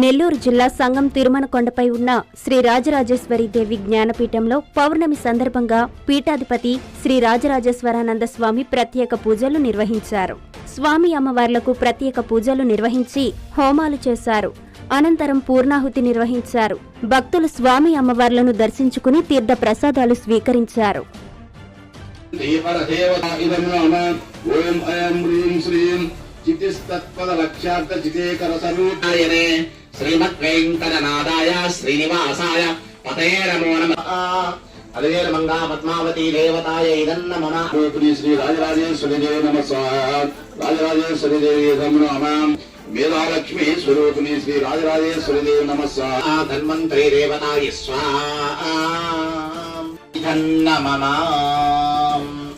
నెల్లూరు జిల్లా సంగం తిరుమనకొండపై ఉన్న శ్రీ రాజరాజేశ్వరి దేవి జ్ఞానపీఠంలో పౌర్ణమి సందర్భంగా పీఠాధిపతి శ్రీ రాజరాజేశ్వరానంద స్వామి ప్రత్యేక పూజలు నిర్వహించారు. స్వామి అమ్మవార్లకు ప్రత్యేక పూజలు నిర్వహించి హోమాలు చేశారు. అనంతరం పూర్ణాహుతి నిర్వహించారు. భక్తులు స్వామి అమ్మవార్లను దర్శించుకుని తీర్థ ప్రసాదాలు స్వీకరించారు ఓం అయం హ్రీం శ్రీం చితిస్తత్పదలక్ష్యార్థ చితేకరసరూపాయనే శ్రీమద్వేంకటనాథాయ శ్రీనివాసాయ పతే నమో నమ అదివేల మంగా పద్మావతి దేవతాయ ఇదన్నమన శ్రీ రాజరాజేశ్వరి దేవి నమ స్వాహ రాజరాజేశ్వరి దేవి ఇదం నామ వేదాలక్ష్మి స్వరూపిణి శ్రీ రాజరాజేశ్వరి దేవి నమ స్వాహ ధన్వంతరి దేవతాయ స్వాహ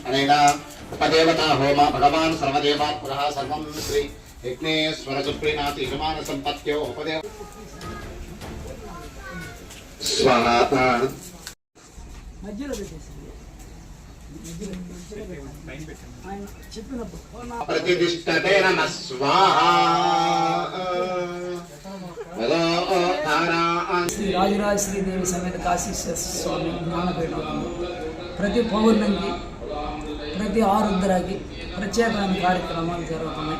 అనేక ఉపదేవతా హోమ భగవాన్ సర్వదేవాత్మర సర్వం శ్రీ విఘ్నేశ్వర సుప్రీనాథ్ యజమాన సంపత్యో ఉపదేవ స్వాహ నమ స్వాహ భగో రాజరాజశ్రీదేవి సమేత కాశీశ్వర స్వామి జ్ఞానపీఠం ప్రతి పౌర్ణమికి ప్రతి ఆరుద్రకి ప్రత్యేకమైన కార్యక్రమాలు జరుగుతున్నాయి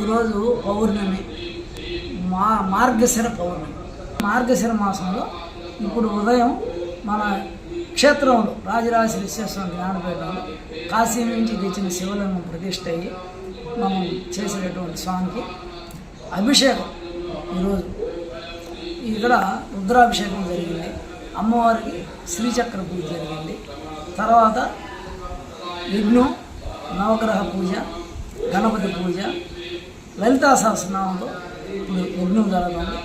ఈరోజు పౌర్ణమి మా మార్గశిర పౌర్ణమి. మార్గశిర మాసంలో ఇప్పుడు ఉదయం మన క్షేత్రంలో రాజరాజ విశ్వేశ్వరం జ్ఞానపీఠంలో కాశీ నుంచి తెచ్చిన శివలింగం ప్రతిష్ట అయ్యి మనం చేసేటటువంటి స్వామికి అభిషేకం ఈరోజు. ఇక్కడ రుద్రాభిషేకం జరిగింది. అమ్మవారికి శ్రీచక్ర పూజ జరిగింది. తర్వాత యజ్ఞం నవగ్రహ పూజ గణపతి పూజ లలితా సహస్రనామంలో ఇప్పుడు యజ్ఞం జరుగుతుంది.